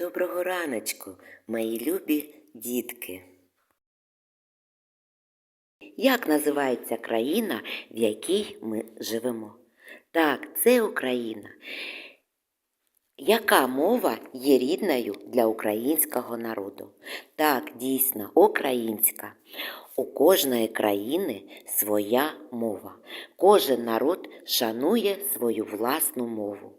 Доброго раночку, мої любі дітки. Як називається країна, в якій ми живемо? Так, це Україна. Яка мова є рідною для українського народу? Так, дійсно, українська. У кожної країни своя мова. Кожен народ шанує свою власну мову.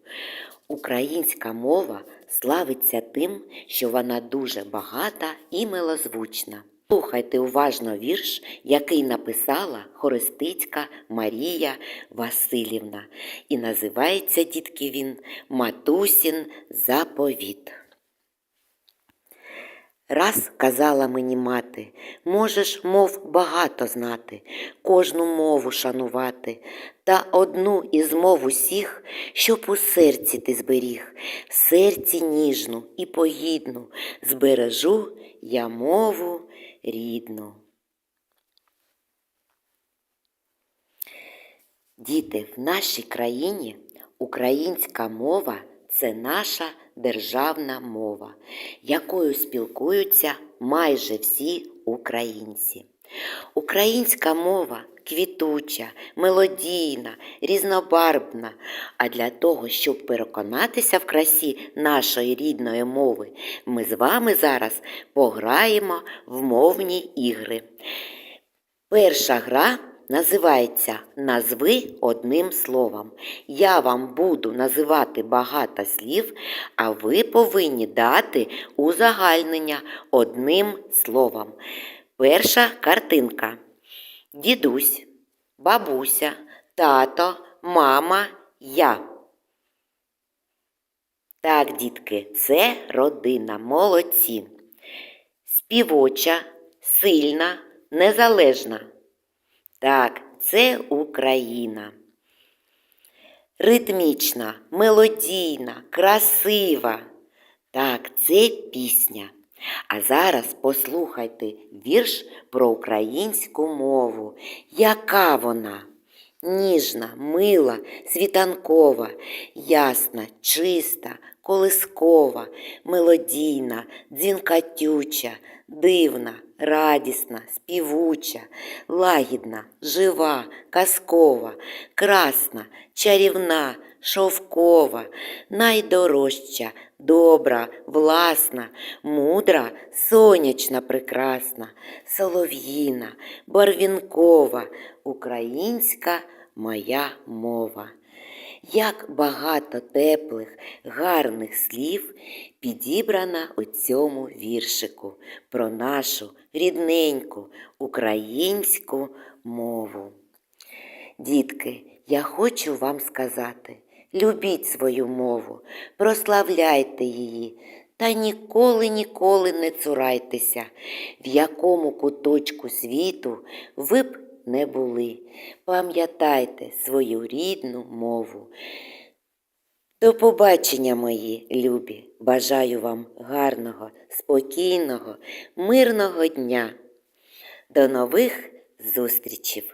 Українська мова славиться тим, що вона дуже багата і милозвучна. Слухайте уважно вірш, який написала Хористицька Марія Васильівна. І називається дітки він Матусін заповіт. Раз казала мені мати, можеш мов багато знати, кожну мову шанувати, та одну із мов усіх, щоб у серці ти зберіг, серці ніжну і погідну, збережу я мову рідну. Діти, в нашій країні українська мова це наша державна мова, якою спілкуються майже всі українці. Українська мова квітуча, мелодійна, різнобарвна. А для того, щоб переконатися в красі нашої рідної мови, ми з вами зараз пограємо в мовні ігри. Перша гра називається Назви одним словом. Я вам буду називати багато слів, а ви повинні дати узагальнення одним словом. Перша картинка. Дідусь, бабуся, тато, мама, я. Так, дітки, це родина, молодці. Співоча, сильна, незалежна. Так, це Україна. Ритмічна, мелодійна, красива. Так, це пісня. А зараз послухайте вірш про українську мову. Яка вона? Ніжна, мила, світанкова, ясна, чиста, колискова, мелодійна, дзвінкатюча, дивна, радісна, співуча, лагідна, жива, казкова, красна, чарівна, шовкова, найдорожча, добра, власна, мудра, сонячна, прекрасна, солов'їна, барвінкова, українська моя мова. Як багато теплих, гарних слів підібрано у цьому віршику про нашу рідненьку українську мову. Дітки, я хочу вам сказати, любіть свою мову, прославляйте її та ніколи, ніколи не цурайтеся, в якому куточку світу ви б не були. Пам'ятайте свою рідну мову. До побачення, мої любі! Бажаю вам гарного, спокійного, мирного дня. До нових зустрічей!